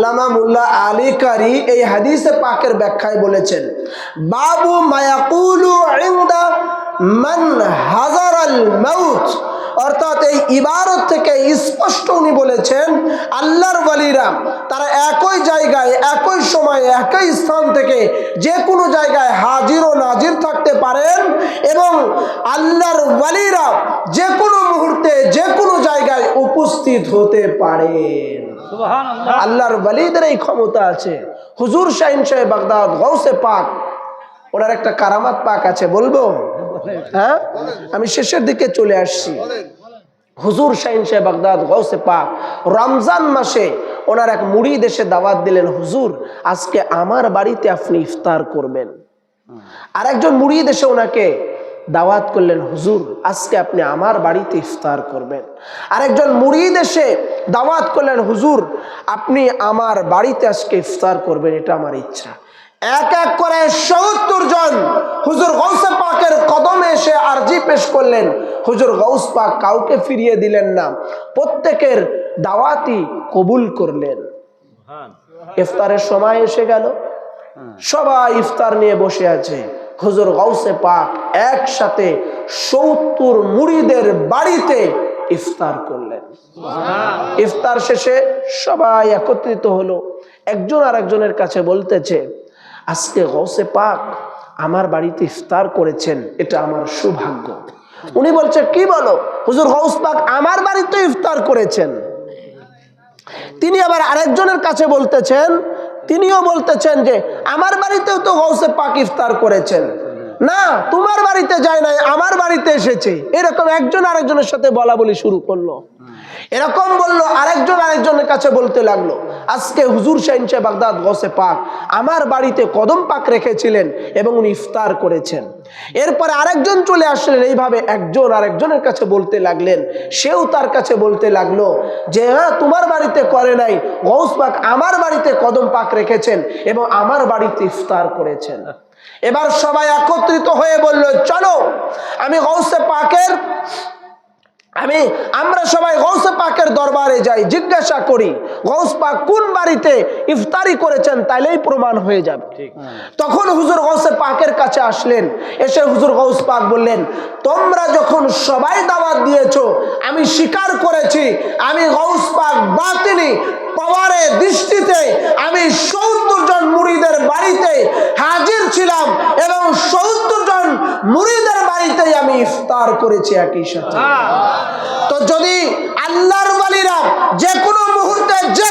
আল্লামা মুল্লা আলী কারি এই হাদিসে পাকের ব্যাখ্যায় বলেছেন, বাবু মায়াকুলু ইনদা মান হাজার আল মাউত। অর্থাৎ এই ইবারত থেকে স্পষ্ট উনি বলেছেন, আল্লাহর ওয়ালিরা তারা একই জায়গায়, একই সময়, একই স্থান থেকে যে কোনো জায়গায় হাজির ও নাজির থাকতে পারেন এবং আল্লাহর ওয়ালিরা যে কোনো মুহূর্তে, যে কোনো জায়গায় উপস্থিত হতে পারেন আল্লাহর ওয়ালিদের এই ক্ষমতা আছে। হুজুর শাহিন সাহেব বাগদাদ গৌসে পাক ওনার একটা কারামাত পাক আছে বলব? হ্যাঁ? আমি শেষের দিকে চলে আসছি। হুজুর শাহিন সাহেব বাগদাদ গৌসে পাক রমজান মাসে ওনার এক মুড়ি দেশে দাওয়াত দিলেন হুজুর আজকে আমার বাড়িতে আপনি ইফতার করবেন। আর একজন মুড়ি দেশে ওনাকে দাওয়াত করলেন হুজুর আজকে আপনি আমার বাড়িতে ইফতার করবেন। আরেকজন মুড়ি দেশে দাওয়াত করলেন হুজুর আপনি আমার বাড়িতে আজকে ইফতার করবেন এটা আমার ইচ্ছা। এক এক করে সত্তর জন হুজুর গৌসে পাকের কদমে এসে আরজি পেশ করলেন। হুজুর গৌস পাক কাউকে ফিরিয়ে দিলেন না প্রত্যেকের দাওয়াতি কবুল করলেন। ইফতারের সময় এসে গেল। সবাই ইফতার নিয়ে বসে আছে। হুজুর গৌসে পাক একসাথে সত্তর মুড়িদের বাড়িতে ইফতার করলেন। ইফতার শেষে সবাই একত্রিত হলো। একজন আর একজনের কাছে বলতেছে আজকে গৌসে পাক আমার বাড়িতে ইফতার করেছেন এটা আমার সৌভাগ্য। উনি বলছে কি বলো? হুজুর গৌস পাক আমার বাড়িতে ইফতার করেছেন। তিনি আবার আরেকজনের কাছে বলতেছেন তিনিও বলতেছেন যে আমার বাড়িতেও তো গৌসে পাক ইফতার করেছেন। না, তোমার বাড়িতে যায় নাই, আমার বাড়িতে এসেছে। এরকম একজন আরেকজনের সাথে বলা বলি শুরু করল। এরকম বলল, আরেকজন আরেকজনের কাছে বলতে লাগল, আজকে হুজুর শাহিন সাহেব বাগদাদ, গসে পাক। আমার বাড়িতে কদম পাক রেখেছিলেন এবং উনি ইফতার করেছেন। এরপরে আরেকজন চলে আসলেন, এইভাবে একজন আরেকজনের কাছে বলতে লাগলেন। সেও তার কাছে বলতে লাগল যে হ্যাঁ তোমার বাড়িতে করে নাই গৌস পাক আমার বাড়িতে কদম পাক রেখেছেন এবং আমার বাড়িতে ইফতার করেছেন। এবার সবাই একত্রিত হয়ে বলল চলো আমি গৌসে পাকের আমি আমরা সবাই গৌসে পাকের দরবারে যাই জিজ্ঞাসা করি গৌস পাক কোন বাড়িতে ইফতারি করেছেন তাইলেই প্রমাণ হয়ে যাবে। তখন হুজুর গৌসে পাকের কাছে আসলেন এসে হুজুর গৌস পাক বললেন তোমরা যখন সবাই দাওয়াত দিয়েছ আমি স্বীকার করেছি আমি গৌস পাক বাতিনি পাওয়ারে দৃষ্টিতে আমি সত্তর জন মুড়িদের বাড়িতে ছিলাম এবং সত্তর জন মুড়িদের বাড়িতে আমি ইফতার করেছি একই সাথে। তো যদি আল্লাহর বালিরা যে কোনো মুহূর্তে যে